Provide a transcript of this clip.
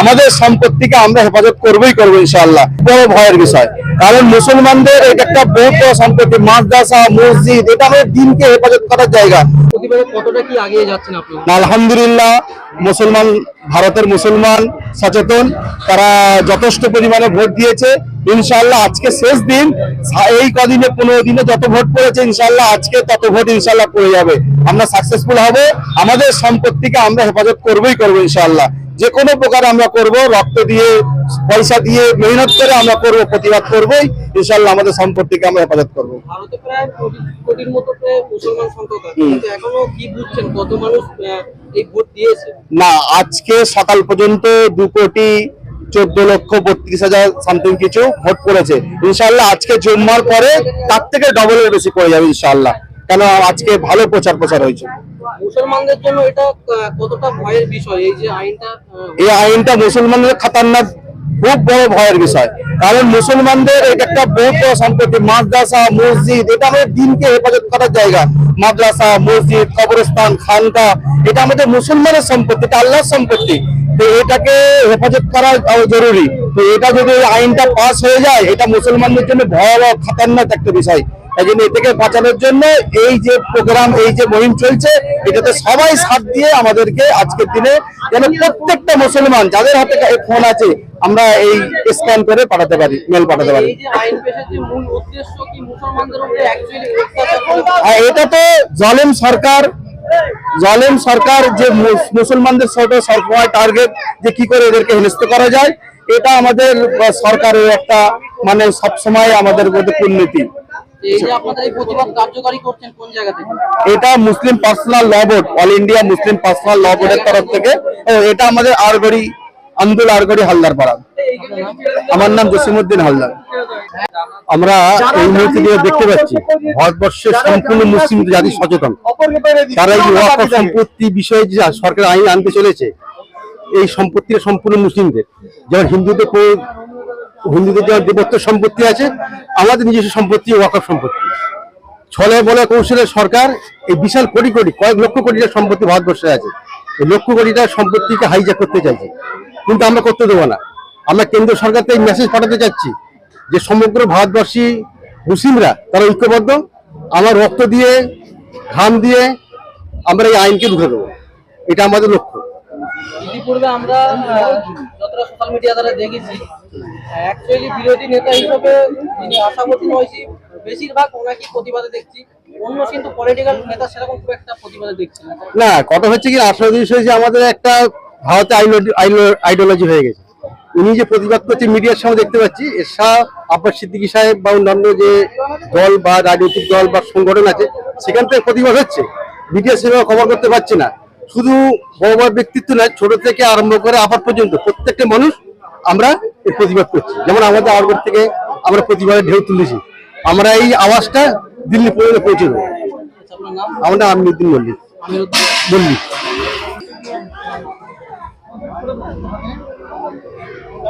আমাদের সম্পত্তিকে আমরা হেফাজত করবোই করব ইনশাআল্লাহ। বড় ভয়ের বিষয়। কারণ মুসলমানদের এটা একটা বহুত বড় সম্পত্তি মাদ্রাসা মসজিদ এটা আমাদের দিনকে হেফাজত করার জায়গা। কতটা কি আগিয়ে যাচ্ছেন আপনি? আলহামদুলিল্লাহ মুসলমান ভারতের মুসলমান সচেতন। তারা যথেষ্ট পরিমাণে ভোট দিয়েছে। ইনশাআল্লাহ আজকে শেষ দিন। এই কদিনে পনেরো দিনে যত ভোট পড়েছে ইনশাল্লাহ আজকে তত ভোট ইনশাআল্লাহ পড়ে যাবে। আমরা সাকসেসফুল হব আমাদের সম্পত্তিকে আমরা হেফাজত করবোই করব ইনশাল্লাহ যে কোনো প্রকার আমরা করব রক্ত দিয়ে পয়সা দিয়ে মেহনত করে আমরা করব প্রতিবাদ করবোই। ইনশাল্লাহ আমাদের সম্পত্তিকে আমরা হেফাজত করব। না আজকে সকাল পর্যন্ত দু কোটি চোদ্দ লক্ষ বত্রিশ হাজার সামথিং কিছু ভোট পড়েছে ইনশাল্লাহ আজকে জুম্মার পরে তার থেকে ডবলের বেশি পড়ে যাবে ইনশাল্লাহ কেন আজকে ভালো প্রচার প্রচার হয়েছে। মুসলমানদের জন্য এটা কতটা ভয়ের বিষয়? এই যে আইনটা এই আইনটা মুসলমানদের খাতারনাক খুব বড় ভয়ের বিষয়। কারণ মুসলমানদের এটা একটা বহুত সম্পত্তি মাদ্রাসা মসজিদ এটা আমাদের দিনকে হেফাজত করার জায়গা। মাদ্রাসা মসজিদ কবরস্থান খানকা এটা আমাদের মুসলমানের সম্পত্তি এটা আল্লাহর সম্পত্তি। তো এটাকে হেফাজত করা জরুরি। তো এটা যদি আইনটা পাস হয়ে যায় এটা মুসলমানদের জন্য ভয়াবহ খাতারনাক একটা বিষয়। এই জন্য এটাকে বাঁচানোর জন্য এই যে প্রোগ্রাম এই যে মহিম চলছে এটাতে সবাই সাথ দিয়ে আমাদেরকে আজকের দিনে যেন প্রত্যেকটা মুসলমান যাদের হাতে ফোন আছে আমরা এই স্ক্যান করে পাঠাতে পারি মেল পাঠাতে পারি। এটা তো জলেম সরকার জলেম সরকার যে মুসলমানদের সাথে সবসময় টার্গেট যে কি করে এদেরকে হেনস্থ করা যায় এটা আমাদের সরকারের একটা মানে সবসময় আমাদের মধ্যে থেকে? এটা Muslim personal law board all India Muslim personal law বোর্ডের তরফ থেকে। এটা আমাদের আরগড়ি আন্দুল আরগড়ি হালদার পাড়া আমার নাম জসিমউদ্দিন হালদার। আমরা এই মুহূর্তে দিয়ে দেখতে পাচ্ছি, ভারতবর্ষের সম্পূর্ণ মুসলিম জাতি সচেতন। তারা এই সম্পত্তি বিষয়ে যে সরকার আইন আনতে চলেছে, এই সম্পত্তিটা সম্পূর্ণ মুসলিমদের। যেমন হিন্দুদের হিন্দুদের যেমন দেবত্ব সম্পত্তি আছে, আমাদের নিজস্ব সম্পত্তি, ওয়াকফ সম্পত্তি। ছলে বলে কৌশলে সরকার এই বিশাল কোটি কোটি, কয়েক লক্ষ কোটি সম্পত্তি ভারতবর্ষে আছে। এই লক্ষ কোটি টাকার সম্পত্তিকে হাইজ্যাক করতে চাইছে। কিন্তু আমরা করতে দেবো না। আমরা কেন্দ্র সরকারকে এই মেসেজ পাঠাতে চাচ্ছি যে সমগ্র ভারতবর্ষী মুসলিমরা তারা ঐক্যবদ্ধ। আমার রক্ত দিয়ে ঘাম দিয়ে আমরা এই আইনকে রুখে দেবো। এটা আমাদের লক্ষ্য। ইতিপূর্বে আমরা যতটা সোশ্যাল মিডিয়া দ্বারা দেখেছি অ্যাকচুয়ালি বিরোধী নেতা হিসেবে যিনি আশাবতী নয়সী বেশিরভাগ ওনাকে প্রতিবাদে দেখছি। অন্য কিন্তু পলিটিক্যাল নেতা সেরকম খুব একটা প্রতিবাদে দেখছি না। কথা হচ্ছে কি বিষয় যে আমাদের একটা ভারতে আইডিওলজি হয়ে গেছে। উনি যে প্রতিবাদ করছে মিডিয়ার সামনে দেখতে পাচ্ছি এরশাহ আব্বাস সিদ্দিকী সাহেব বা অন্যান্য যে দল বা রাজনৈতিক দল বা সংগঠন আছে সেখান থেকে প্রতিবাদ হচ্ছে। মিডিয়া সেভাবে খবর করতে পারছে না। শুধু বড় বড় ব্যক্তিত্ব নয় ছোট থেকে আরম্ভ করে আপার পর্যন্ত প্রত্যেকটা মানুষ আমরা এর প্রতিবাদ করছি। যেমন আমাদের আরগড় থেকে আমরা প্রতিবাদের ঢেউ তুলেছি। আমরা এই আওয়াজটা দিল্লি পর্যন্ত পৌঁছে দেবো। আপনার নাম আমরা আমিরুদ্দিন মল্লিক মল্লিক।